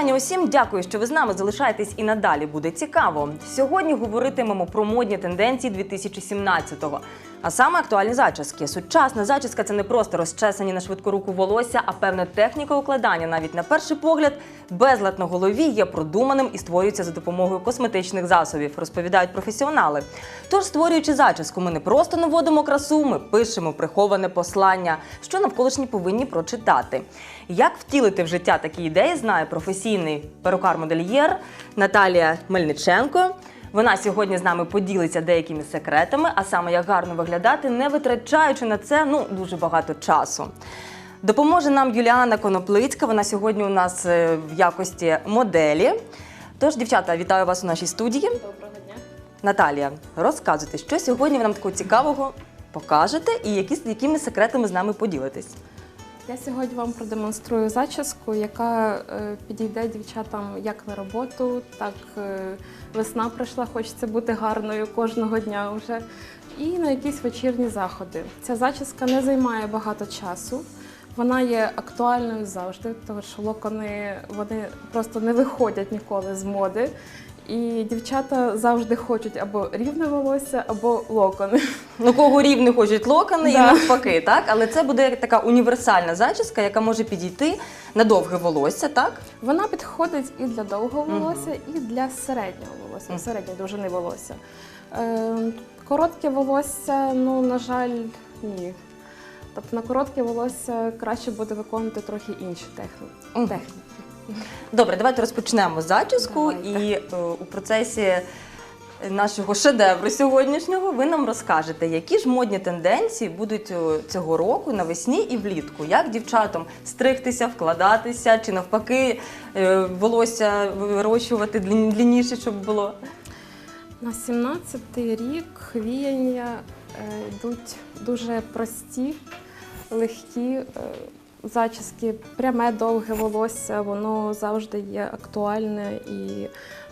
вітання усім. Дякую, що ви з нами залишаєтесь і надалі буде цікаво. Сьогодні говоритимемо про модні тенденції 2017-го. А саме актуальні зачіски. Сучасна зачіска це не просто розчесані на швидку руку волосся, а певна техніка укладання. Навіть на перший погляд, безлад на голові є продуманим і створюється за допомогою косметичних засобів, розповідають професіонали. Тож, створюючи зачіску, ми не просто наводимо красу, ми пишемо приховане послання, що навколишні повинні прочитати. Як втілити в життя такі ідеї, знає професійний перукар-модельєр Наталія Мельниченко. Вона сьогодні з нами поділиться деякими секретами, а саме як гарно виглядати, не витрачаючи на це ну дуже багато часу. Допоможе нам Юліана Коноплицька. Вона сьогодні у нас е, в якості моделі. Тож, дівчата, вітаю вас у нашій студії. Доброго дня. Наталія, розказуйте, що сьогодні ви нам такого цікавого покажете і які, якими секретами з нами поділитесь. Я сьогодні вам продемонструю зачіску, яка е, підійде дівчатам як на роботу, так е, весна прийшла, хочеться бути гарною кожного дня вже. І на якісь вечірні заходи. Ця зачіска не займає багато часу. Вона є актуальною завжди, тому що локони вони просто не виходять ніколи з моди. І дівчата завжди хочуть або рівне волосся, або локони. Ну, кого рівні хочуть локони і Да. навпаки, так? Але це буде така універсальна зачіска, яка може підійти на довге волосся, так? Вона підходить і для довгого Мгм. волосся, і для середнього волосся, Мгм. середньої довжини волосся. Е, коротке волосся, ну, на жаль, ні. Тобто на коротке волосся краще буде виконувати трохи інші техніки. Мгм. техніки. Добре, давайте розпочнемо зачіску Давайте. і е, у процесі нашого шедевру сьогоднішнього ви нам розкажете, які ж модні тенденції будуть е, цього року навесні і влітку. Як дівчатам стригтися, вкладатися, чи навпаки е, волосся вирощувати длін- длінніше, щоб було. На 17-й рік віяння е, йдуть дуже прості, легкі е, зачіски, пряме довге волосся, воно завжди є актуальне і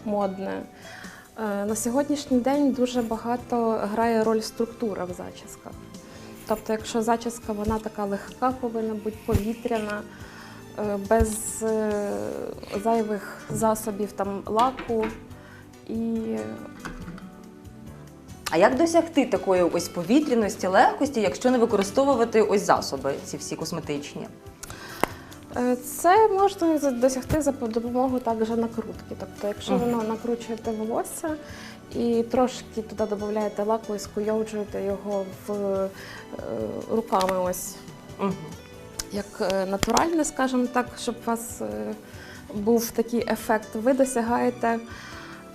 модне. Е, На сьогоднішній день дуже багато грає роль структура в зачісках. Тобто, якщо зачіска вона така легка, повинна бути повітряна, е, без е, зайвих засобів там лаку і А як досягти такої ось повітряності, легкості, якщо не використовувати ось засоби, ці всі косметичні? Е, Це можна досягти за допомогою також накрутки. Тобто, якщо ви накручуєте волосся і трошки туди додаєте лаку і скуйовджуєте його в е, руками, ось Угу. як е, натуральне, скажімо так, щоб у вас був такий ефект, ви досягаєте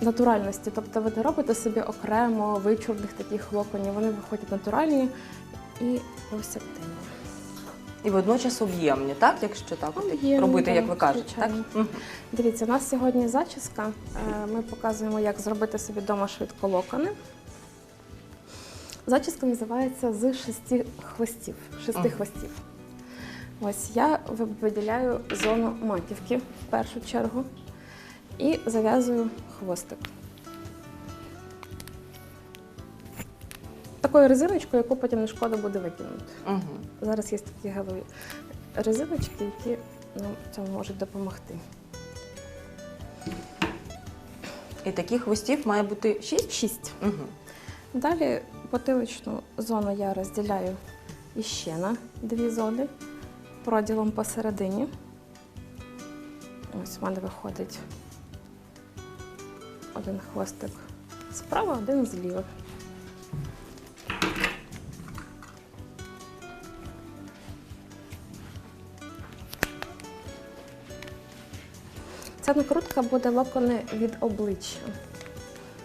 натуральності. Тобто ви не робите собі окремо вичурних таких локонів, вони виходять натуральні і повсякденні. І водночас об'ємні, так? Якщо так Об'ємні, робити, як ви кажете, звичайно. так? Дивіться, у нас сьогодні зачіска. Е, Ми показуємо, як зробити собі вдома швидко локони. Зачіска називається з шести хвостів. Шести Ага. хвостів. Ось я виділяю зону маківки в першу чергу і зав'язую хвостик. Такою резиночкою, яку потім не шкода буде викинути. Мгм. Зараз є такі гелові резиночки, які нам цьому можуть допомогти. І таких хвостів має бути шість? Шість. Угу. Далі потиличну зону я розділяю іще на дві зони проділом посередині. Ось в мене виходить один хвостик справа, один зліва. Ця накрутка буде локони від обличчя.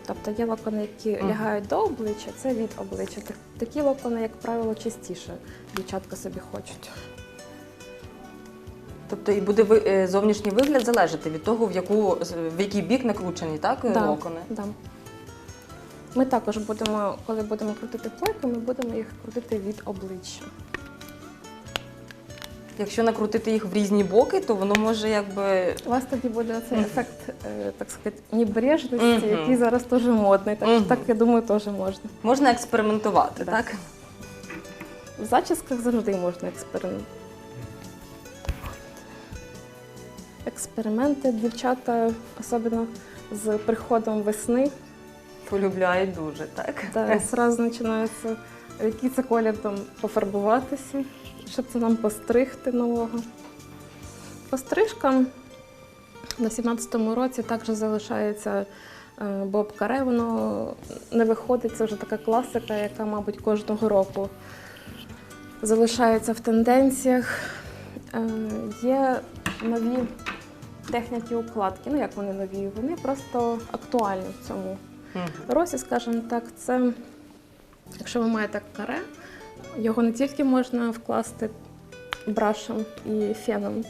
Тобто є локони, які лягають до обличчя, це від обличчя. Такі локони, як правило, частіше дівчатка собі хочуть. Тобто і буде ви- е, зовнішній вигляд залежати від того, в, яку, в який бік накручені, так, е, Да, локони? Да. Ми також будемо, коли будемо крутити плойку, ми будемо їх крутити від обличчя. Якщо накрутити їх в різні боки, то воно може якби. У вас тоді буде цей ефект, е, так сказати, небрежності, Мгм. який зараз теж модний. Так, Мгм. так я думаю, теж можна. Можна експериментувати, Да. так? В зачісках завжди можна експериментувати. Експерименти. Дівчата, особливо з приходом весни, Полюбляють дуже, так? та зразу починається, який це колір там пофарбуватися, щоб це нам постригти нового. По стрижкам на 17-му році також залишається е, Боб Каре, воно не виходить, це вже така класика, яка, мабуть, кожного року залишається в тенденціях. Е, Є нові техніки укладки. Ну як вони нові? Вони просто актуальні в цьому Мгм. Росі, скажімо так, це якщо ви маєте каре, його не тільки можна вкласти брашем і феном,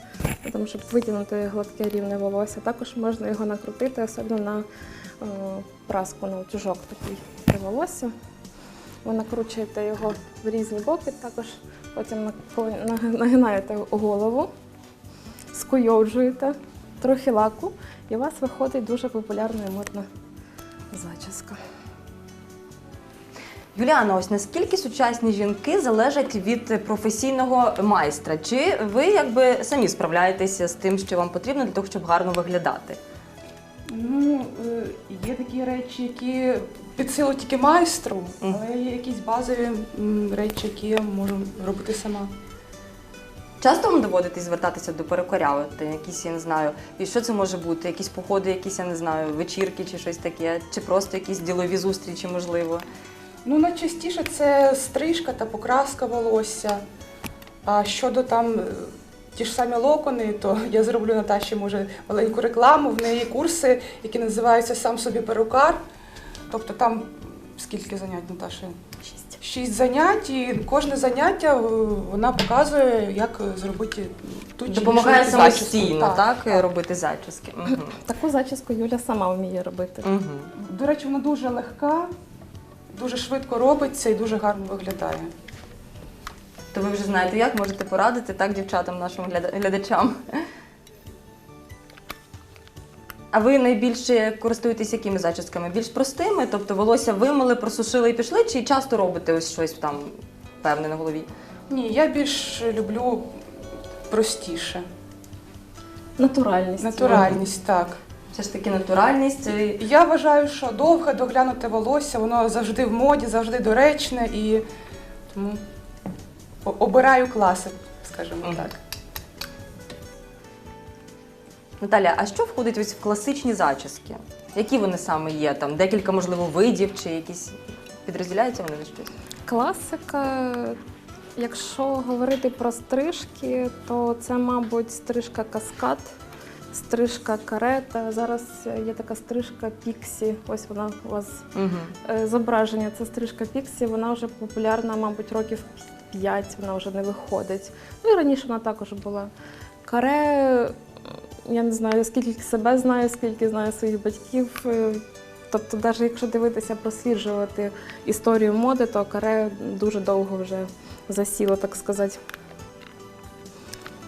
тому щоб витягнути гладке рівне волосся, також можна його накрутити, особливо на е, праску, на утюжок такий для волосся. Ви накручуєте його в різні боки, також потім нагинаєте голову, скуйовджуєте, трохи лаку, і у вас виходить дуже популярна і модна зачіска. Юліана, ось наскільки сучасні жінки залежать від професійного майстра? Чи ви якби самі справляєтеся з тим, що вам потрібно для того, щоб гарно виглядати? Ну, е, є такі речі, які під силу тільки майстру, але є якісь базові речі, які я можу робити сама. Часто вам доводитись звертатися до перукаря? От, якісь, я не знаю, і що це може бути? Якісь походи, якісь, я не знаю, вечірки чи щось таке, чи просто якісь ділові зустрічі, можливо. Ну, найчастіше це стрижка та покраска волосся. А щодо там е, ті ж самі локони, то я зроблю Наташі, може, маленьку рекламу. В неї курси, які називаються Сам собі перукар. Тобто там скільки занять, Наташа? Шість. Занять, і кожне заняття е, вона показує, як зробити ту чи Допомагає іншу зачіску. самостійно, так, робити зачіски. Угу. Таку зачіску Юля сама вміє робити. Угу. До речі, вона дуже легка, дуже швидко робиться і дуже гарно виглядає. То ви вже знаєте, як можете порадити так дівчатам, нашим гляда- глядачам. А ви найбільше користуєтесь якими зачісками? Більш простими, тобто волосся вимили, просушили і пішли, чи часто робите ось щось там певне на голові? Ні, я більш люблю простіше. Натуральність. Натуральність, так. Все ж таки натуральність. Я вважаю, що довге доглянуте волосся, воно завжди в моді, завжди доречне і тому обираю класик, скажімо так. Наталя, а що входить ось в класичні зачіски? Які вони саме є? Там декілька, можливо, видів чи якісь підрозділяються вони на щось? Класика. Якщо говорити про стрижки, то це, мабуть, стрижка каскад, стрижка карета. Зараз є така стрижка піксі. Ось вона у вас Угу. зображення. Це стрижка піксі. Вона вже популярна, мабуть, років 5, вона вже не виходить. Ну і раніше вона також була. Каре, я не знаю, скільки себе знаю, скільки знаю своїх батьків. Е, Тобто, навіть якщо дивитися, просліджувати історію моди, то каре дуже довго вже засіло, так сказати,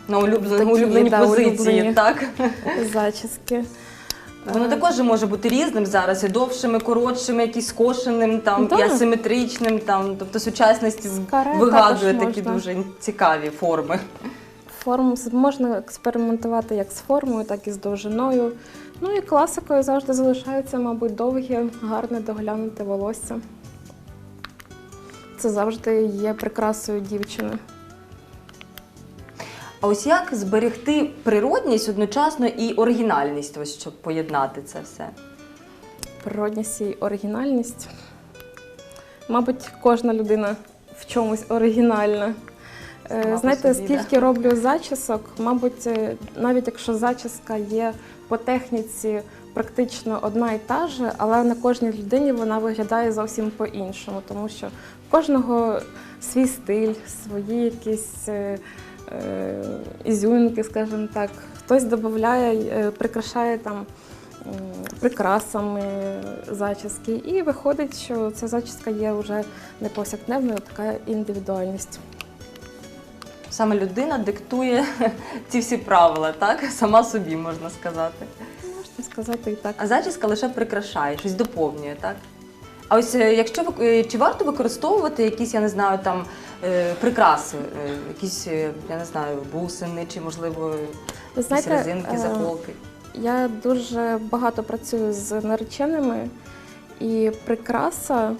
На улюблені, Такі, улюблені да, позиції, улюблені. так? зачіски. Воно Е, також може бути різним зараз, і довшим, і коротшим, якісь скошеним, там, Да. і асиметричним. Там, тобто сучасність каре вигадує такі можна. дуже цікаві форми. Форму можна експериментувати як з формою, так і з довжиною. Ну і класикою завжди залишається, мабуть, довге, гарне доглянуте волосся. Це завжди є прикрасою дівчини. А ось як зберегти природність одночасно і оригінальність, ось щоб поєднати це все? Природність і оригінальність. Мабуть, кожна людина в чомусь оригінальна. Е, Знаєте, скільки роблю зачісок, мабуть, е, навіть якщо зачіска є по техніці практично одна і та же, але на кожній людині вона виглядає зовсім по-іншому, тому що в кожного свій стиль, свої якісь е, е, скажімо так. Хтось додає, е, прикрашає там прикрасами зачіски, і виходить, що ця зачіска є вже не повсякденною, така індивідуальність. Саме людина диктує ці всі правила, так? Сама собі можна сказати. Можна сказати і так. А зачіска лише прикрашає, щось доповнює, так? А ось е, якщо ви е, чи варто використовувати якісь, я не знаю, там е, прикраси, е, якісь, е, я не знаю, бусини чи можливо Ви якісь знаєте, резинки, е, заколки? Я дуже багато працюю з нареченими, і прикраса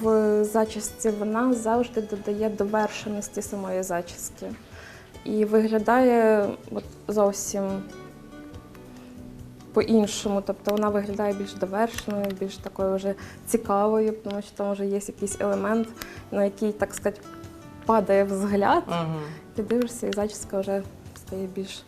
в зачісці вона завжди додає довершеності самої зачіски. І виглядає от зовсім по-іншому. Тобто вона виглядає більш довершеною, більш такою вже цікавою, тому що там вже є якийсь елемент, на який, так сказати, падає взгляд, Угу. ти дивишся, і зачіска вже стає більш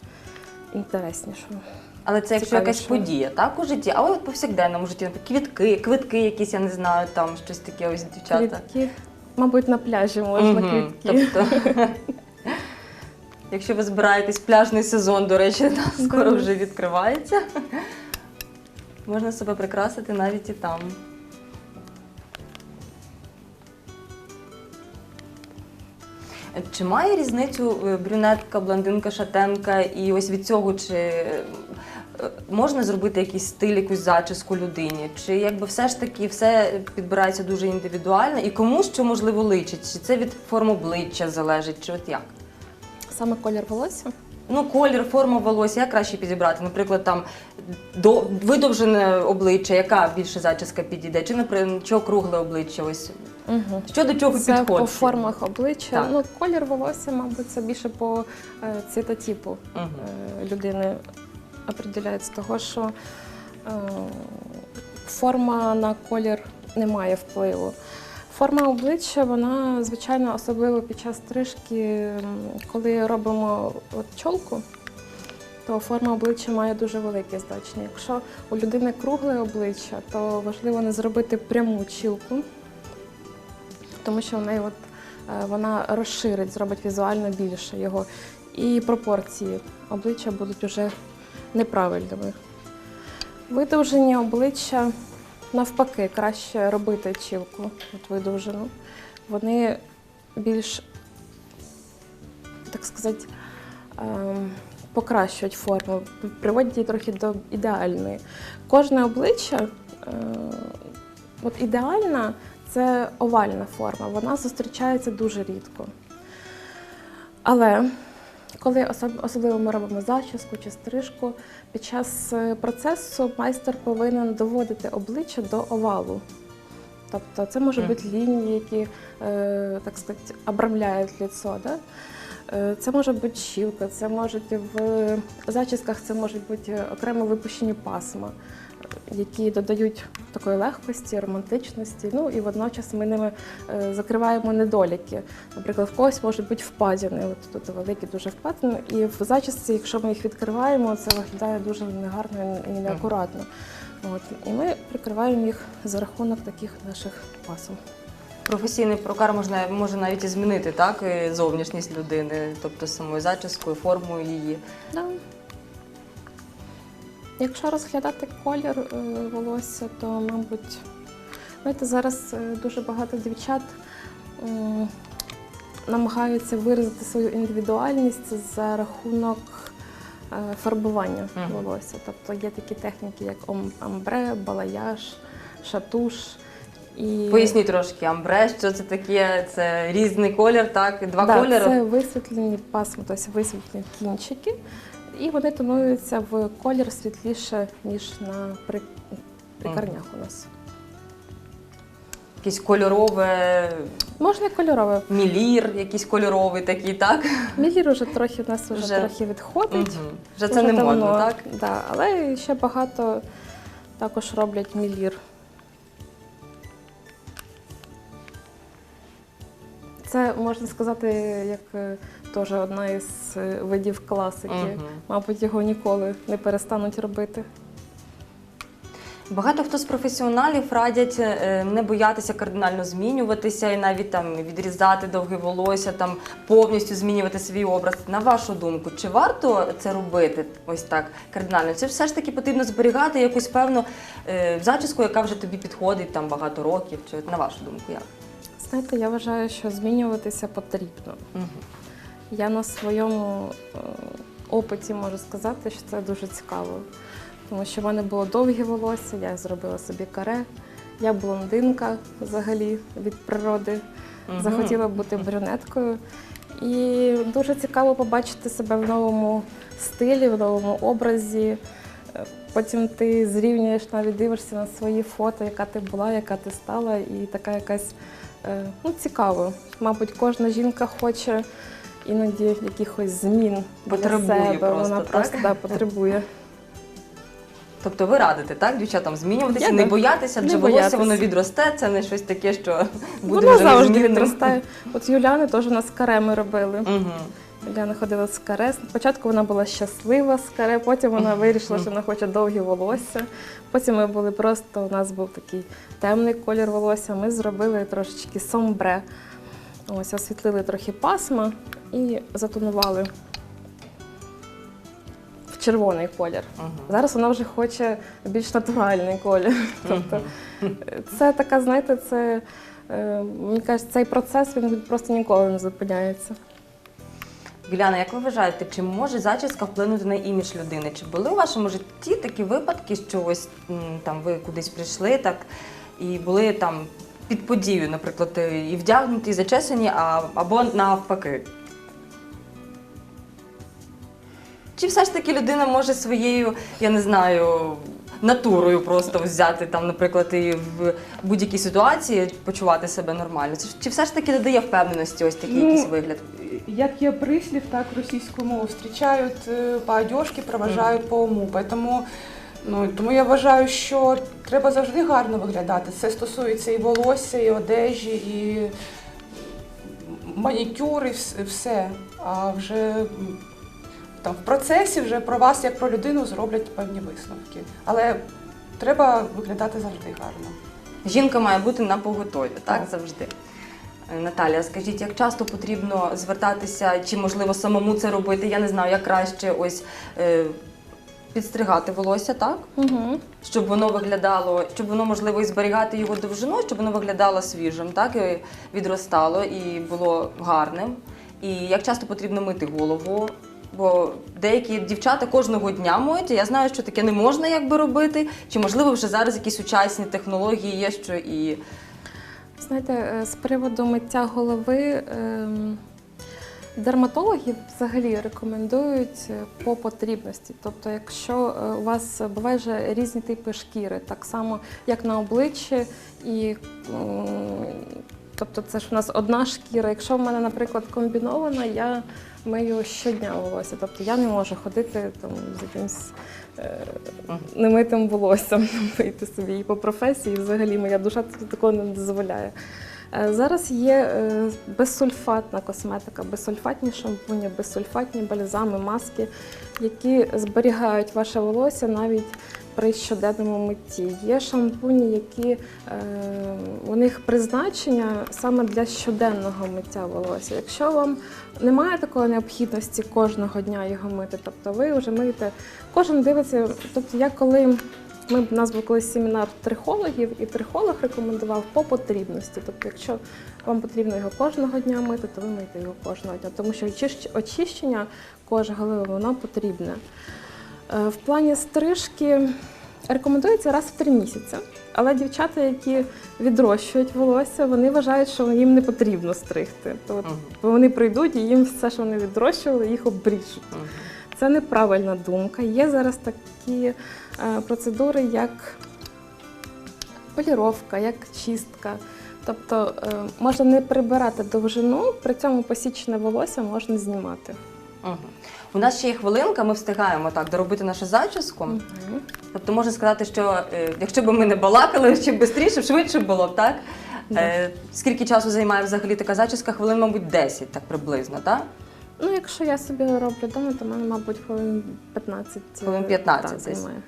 інтереснішою. Але це якщо якась Цікавіше. подія, так, у житті, а от повсякденному житті, наприклад, квітки, квитки якісь, я не знаю, там щось таке ось дівчата. Квітки, мабуть, на пляжі можна Мгм. квітки. Тобто, якщо ви збираєтесь пляжний сезон, до речі, да, скоро Да. вже відкривається, можна себе прикрасити навіть і там. Чи має різницю е, брюнетка, блондинка, шатенка, і ось від цього чи е, можна зробити якийсь стиль, якусь зачіску людині? Чи якби все ж таки все підбирається дуже індивідуально і кому що можливо личить? Чи це від форм обличчя залежить, чи от як? Саме колір волосся. Ну, колір, форма волосся, як краще підібрати? Наприклад, там до видовжене обличчя, яка більше зачіска підійде? Чи наприклад, чого кругле обличчя? Ось Угу. що до чого Це підходить? по формах обличчя. Так. Ну, колір волосся, мабуть, це більше по е, цвітотипу Мгм. е, людини определяється того, що е, форма на колір не має впливу. Форма обличчя, вона, звичайно, особливо під час стрижки, коли робимо от чолку, то форма обличчя має дуже велике значення. Якщо у людини кругле обличчя, то важливо не зробити пряму чілку, тому що в неї от, е, вона розширить, зробить візуально більше його. І пропорції обличчя будуть вже неправильними. Видовжені обличчя навпаки краще робити чілку, от видовжену. Вони більш, так сказати, ем, покращують форму, приводять її трохи до ідеальної. Кожне обличчя, е, от ідеальна це овальна форма, вона зустрічається дуже рідко. Але коли особливо ми робимо зачіску чи стрижку, під час е, процесу майстер повинен доводити обличчя до овалу. Тобто це може бути лінії, які, е, так сказати, обрамляють лицо. Да? Е, Це може бути щілка, це можуть в зачісках це можуть бути окремо випущені пасма, які додають такої легкості, романтичності. Ну і водночас ми ними е, закриваємо недоліки. Наприклад, в когось можуть бути впадини, от тут великі дуже впадини. І в зачісці, якщо ми їх відкриваємо, це виглядає дуже негарно і неакуратно. От. І ми прикриваємо їх за рахунок таких наших пасом. Професійний прокар можна може навіть і змінити так і зовнішність людини, тобто самою зачіскою, формою її. Да. Якщо розглядати колір е, волосся, то, мабуть, знаєте, зараз е, дуже багато дівчат м, намагаються виразити свою індивідуальність за рахунок е, фарбування Мгм. волосся. Тобто є такі техніки, як амбре, балаяж, шатуш. І... Поясніть трошки амбре, що це таке? Це різний колір, так? Два да, кольори. Це висвітлені пасми, тобто висвітлені кінчики, і вони тонуються в колір світліше, ніж на при... прикарнях у нас. Якесь кольорове Можна кольорове. мілір, якийсь кольоровий такий, так? Мілір уже трохи у нас вже, Вже. трохи відходить. Мгм. Вже це Уже не модно, так? Да, але ще багато також роблять мілір. Це можна сказати, як е, теж одна із е, видів класики. Мгм. Мабуть, його ніколи не перестануть робити. Багато хто з професіоналів радять е, не боятися кардинально змінюватися і навіть там відрізати довге волосся, там повністю змінювати свій образ. На вашу думку, чи варто це робити ось так кардинально? Це все ж таки потрібно зберігати якусь певну е, зачіску, яка вже тобі підходить там багато років. Чи на вашу думку, як? Знаєте, я вважаю, що змінюватися потрібно. Угу. Я на своєму е, опиті можу сказати, що це дуже цікаво. Тому що в мене було довге волосся, я зробила собі каре, Я блондинка взагалі від природи. Захотіла бути брюнеткою. І дуже цікаво побачити себе в новому стилі, в новому образі. Е, Потім ти зрівнюєш, навіть дивишся на свої фото, яка ти була, яка ти стала, і така якась ну, цікаво. Мабуть, кожна жінка хоче іноді якихось змін Потребує для себе. просто, Вона так? просто да, потребує. Тобто ви радите, так, дівчатам змінюватися, Я не так. боятися, Не адже волосся боятися. воно відросте, це не щось таке, що буде Воно вже завжди незмінним. відростає. От Юляни теж у нас кареми робили. Мгм. Уляна ходила з каре. Спочатку вона була щаслива з каре, потім вона вирішила, що вона хоче довгі волосся. Потім ми були просто, у нас був такий темний колір волосся. Ми зробили трошечки сомбре. Ось, освітлили трохи пасма і затонували в червоний колір. Мгм. Зараз вона вже хоче більш натуральний колір. Тобто це така, знаєте, це. е, Мені кажуть, цей процес він просто ніколи не зупиняється. Юліана, як ви вважаєте, чи може зачіска вплинути на імідж людини? Чи були у вашому житті такі випадки, що ось м, там ви кудись прийшли, так і були там під подію, наприклад, і вдягнуті, і зачесані, а, або навпаки? Чи все ж таки людина може своєю, я не знаю, натурою просто взяти там, наприклад, і в будь-якій ситуації почувати себе нормально? Це ж- Чи все ж таки додає впевненості ось такий Ну, якийсь вигляд? Як є прислів, так російську мову зустрічають е, по одежці, проважають по уму. Тому, ну, тому я вважаю, що треба завжди гарно виглядати. Це стосується і волосся, і одежі, і манікюр, і все. А вже там в процесі вже про вас, як про людину, зроблять певні висновки. Але треба виглядати завжди гарно. Жінка має бути на поготові, так Так. завжди. Наталя, скажіть, як часто потрібно звертатися, чи можливо самому це робити? Я не знаю, як краще ось е, підстригати волосся, так? Угу. Щоб воно виглядало, щоб воно можливо і зберігати його довжину, щоб воно виглядало свіжим, так і відростало і було гарним. І як часто потрібно мити голову? Бо деякі дівчата кожного дня моють, і я знаю, що таке не можна якби робити. Чи можливо вже зараз якісь сучасні технології є, що і Знаєте, е, з приводу миття голови ем, дерматологи взагалі рекомендують е, по потрібності. Тобто, якщо е, у вас буває різні типи шкіри, так само як на обличчі, і тобто це ж у нас одна шкіра. Якщо в мене, наприклад, комбінована, я мию щодня волосся. Тобто я не можу ходити там з якимось. е, Немитим волоссям вийти собі. І по професії взагалі моя душа такого не дозволяє. Е, Зараз є е, безсульфатна косметика, безсульфатні шампуні, безсульфатні бальзами, маски, які зберігають ваше волосся навіть при щоденному митті. Є шампуні, які е, у них призначення саме для щоденного миття волосся. Якщо вам немає такої необхідності кожного дня його мити, тобто ви вже миєте, кожен дивиться, тобто я коли. Ми у нас був колись семінар трихологів, і трихолог рекомендував по потрібності. Тобто, якщо вам потрібно його кожного дня мити, то ви мийте його кожного дня, тому що очищення кожи голови воно потрібне. Е, В плані стрижки рекомендується раз в три місяці. Але дівчата, які відрощують волосся, вони вважають, що їм не потрібно стригти. То от вони прийдуть і їм все, що вони відрощували, їх обріжуть. Це неправильна думка. Є зараз такі е, процедури, як поліровка, як чистка. Тобто е, можна не прибирати довжину, при цьому посічене волосся можна знімати. Мгм. У нас ще є хвилинка, ми встигаємо так доробити нашу зачіску. Мгм. Тобто можна сказати, що е, якщо б ми не балакали, чим швидше, швидше було б, так? Е, скільки часу займає взагалі така зачіска? Хвилин, мабуть, 10, так приблизно, так? Ну, якщо я собі роблю вдома, то в мене, мабуть, хвилин 15. е, Хвилин 15 так, десь. займає.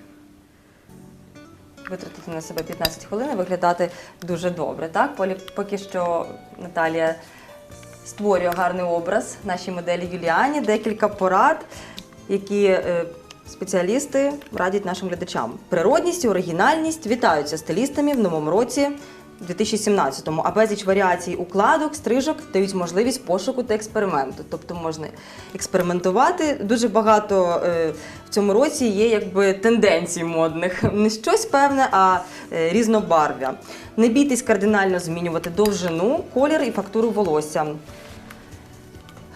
Витратити на себе 15 хвилин і виглядати дуже добре. Так? Полі, поки що Наталія створює гарний образ нашій моделі Юліані, декілька порад, які е, спеціалісти радять нашим глядачам. Природність і оригінальність вітаються стилістами в новому році 2017-му, а безліч варіацій укладок, стрижок дають можливість пошуку та експерименту. Тобто можна експериментувати. Дуже багато е, в цьому році є якби тенденцій модних. Не щось певне, а е, різнобарв'я. Не бійтесь кардинально змінювати довжину, колір і фактуру волосся.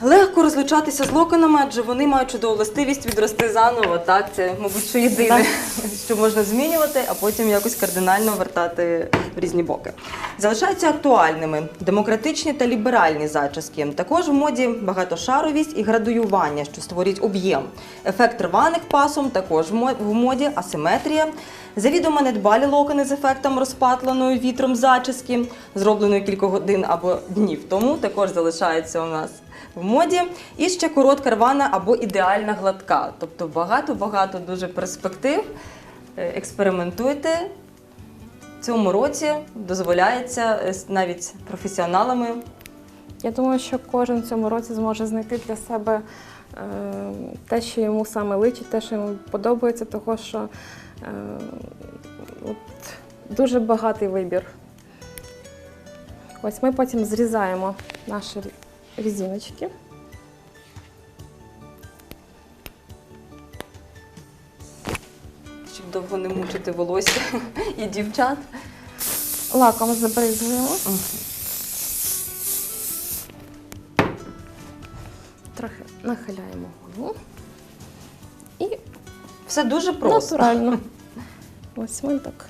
Легко розлучатися з локонами, адже вони мають чудову властивість відрости заново. Так, це, мабуть, що єдине, що можна змінювати, а потім якось кардинально вертати в різні боки. Залишаються актуальними демократичні та ліберальні зачіски. Також в моді багатошаровість і градуювання, що створюють об'єм. Ефект рваних пасом також в моді, асиметрія. Завідомо недбалі локони з ефектом розпатленої вітром зачіски, зробленої кілька годин або днів тому, також залишається у нас в моді. І ще коротка рвана або ідеальна гладка. Тобто багато-багато дуже перспектив. Е, Експериментуйте. В цьому році дозволяється е, навіть професіоналами Я думаю, що кожен в цьому році зможе знайти для себе е, те, що йому саме личить, те, що йому подобається, того що е, от, дуже багатий вибір. Ось ми потім зрізаємо наші різиночки. щоб довго не мучити волосся і дівчат. Лаком забризуємо. Трохи нахиляємо голову. І Все дуже просто. Натурально. Ось ми так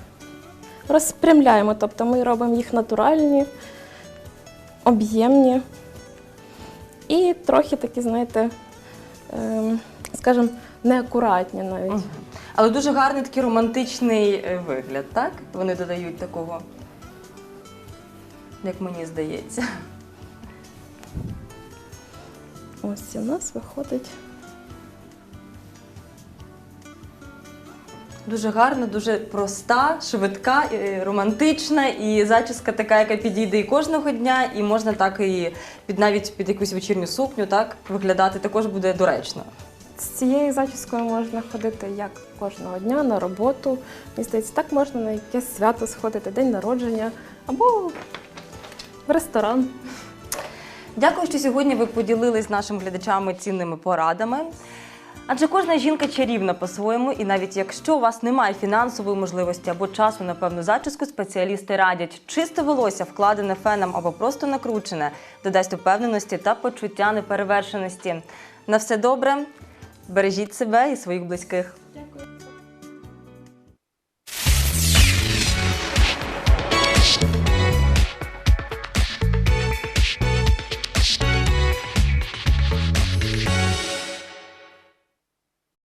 розпрямляємо, тобто ми робимо їх натуральні, об'ємні і трохи такі, знаєте, ем, скажімо, неакуратні навіть. Але дуже гарний такий романтичний е, вигляд, так? Вони додають такого, як мені здається. Ось в нас виходить. Дуже гарна, дуже проста, швидка, е, романтична і зачіска така, яка підійде і кожного дня, і можна так і під навіть під якусь вечірню сукню, так виглядати також буде доречно. З цією зачіскою можна ходити як кожного дня на роботу. Мені здається, так можна на якесь свято сходити, день народження або в ресторан. Дякую, що сьогодні ви поділились з нашими глядачами цінними порадами. Адже кожна жінка чарівна по-своєму, і навіть якщо у вас немає фінансової можливості або часу на певну зачіску, спеціалісти радять чисте волосся, вкладене феном або просто накручене, додасть упевненості та почуття неперевершеності. На все добре, бережіть себе і своїх близьких. Дякую.